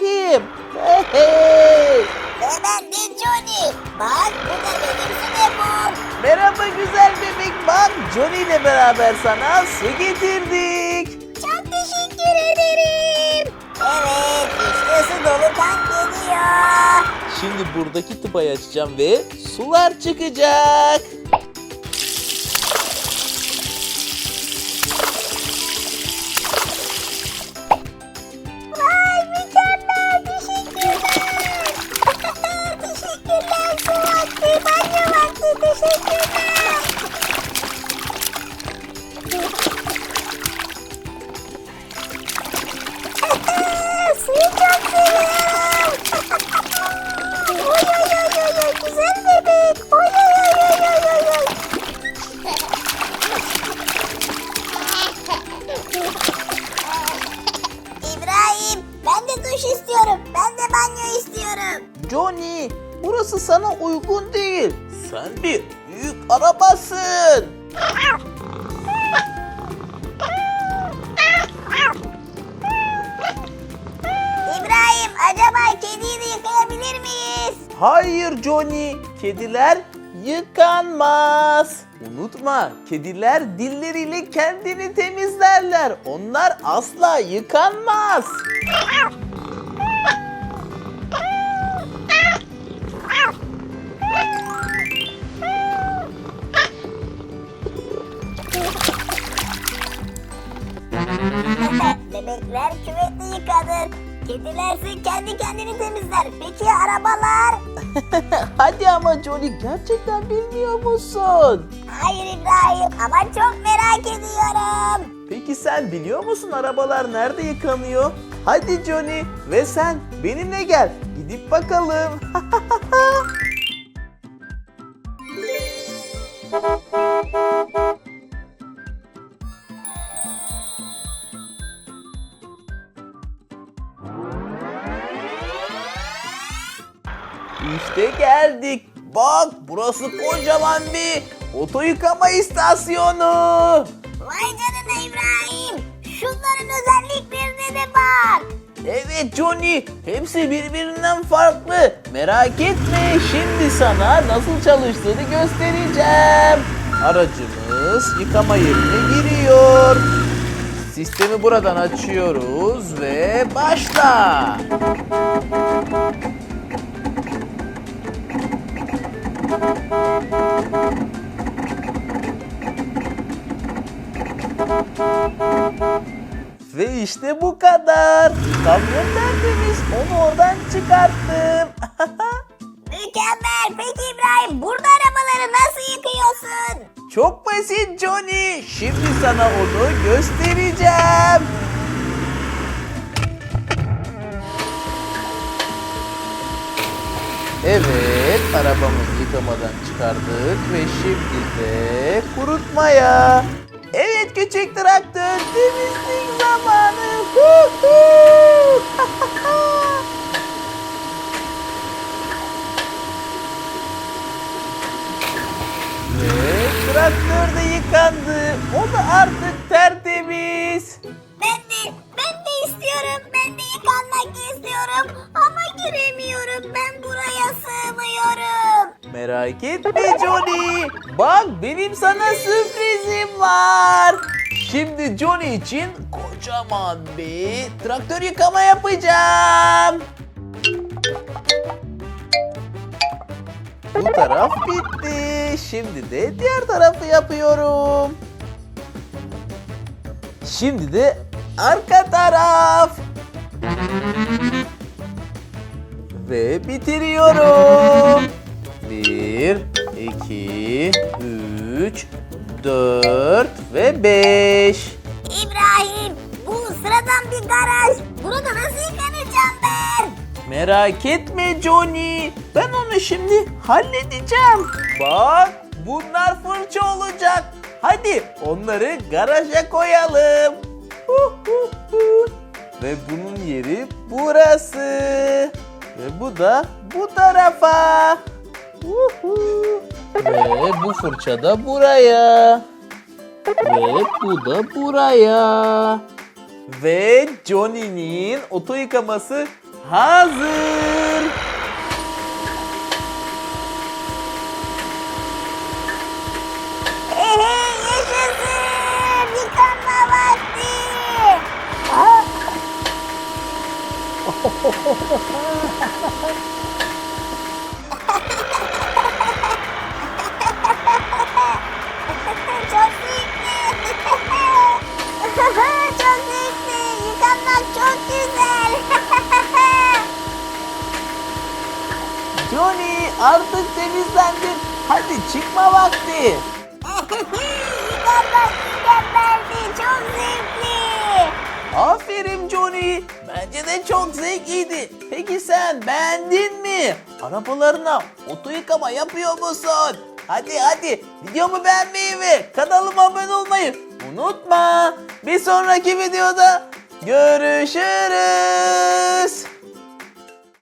İbrahim. Hemen de Johnny. Bak bu da benim Snap'ım. Merhaba güzel bebek. Bak Johnny ile beraber sana su getirdik. Çok teşekkür ederim. Evet işte su dolu tank geliyor. Şimdi buradaki tıpayı açacağım ve sular çıkacak. De duş istiyorum. Ben de banyo istiyorum. Johnny burası sana uygun değil. Sen bir büyük arabasın. İbrahim acaba kediyi de yıkayabilir miyiz? Hayır Johnny, kediler yıkanmaz. Unutma, kediler dilleriyle kendini temizlerler. Onlar asla yıkanmaz. Bebekler küvetle yıkanır. Kedilerse kendi kendini temizler. Peki arabalar? Hadi ama Johnny gerçekten bilmiyor musun? Hayır İbrahim ama çok merak ediyorum. Peki sen biliyor musun arabalar nerede yıkanıyor? Hadi Johnny ve sen benimle gel. Gidip bakalım. İşte geldik. Bak burası kocaman bir oto yıkama istasyonu. Vay canına İbrahim. Şunların özelliklerine de bak. Evet Johnny, hepsi birbirinden farklı. Merak etme, şimdi sana nasıl çalıştığını göstereceğim. Aracımız yıkama yerine giriyor. Sistemi buradan açıyoruz ve başla. Ve işte bu kadar. Kamyon tertemiz. Onu oradan çıkarttım. Mükemmel. Peki İbrahim burada arabaları nasıl yıkıyorsun? Çok basit Johnny. Şimdi sana onu göstereceğim. Evet, arabamızı yıkamadan çıkardık ve şimdi de kurutmaya. Evet küçük traktör, temizlik zamanı. Merak etme Johnny. Bak benim sana sürprizim var. Şimdi Johnny için kocaman bir traktör yıkama yapacağım. Bu taraf bitti. Şimdi de diğer tarafı yapıyorum. Şimdi de arka taraf. Ve bitiriyorum. Bir, iki, üç, dört ve beş. İbrahim bu sıradan bir garaj. Burada nasıl yıkanacağım ben? Merak etme Johnny. Ben onu şimdi halledeceğim. Bak bunlar fırça olacak. Hadi onları garaja koyalım. Hu hu hu. Ve bunun yeri burası. Ve bu da bu tarafa. Ve bu fırça da buraya. Ve bu da buraya. Ve Johnny'nin oto yıkaması hazır. çok zevkli. Yıkanmak çok güzel. Johnny artık temizlendin. Hadi çıkma vakti. Yıkanmak mükemmeldi. Çok zevkli. Aferin Johnny. Bence de çok zevkliydi. Peki sen beğendin mi? Arabalarına oto yıkama yapıyor musun? Hadi hadi videomu beğenmeyi ve kanalıma abone olmayı unutma. Bir sonraki videoda görüşürüz.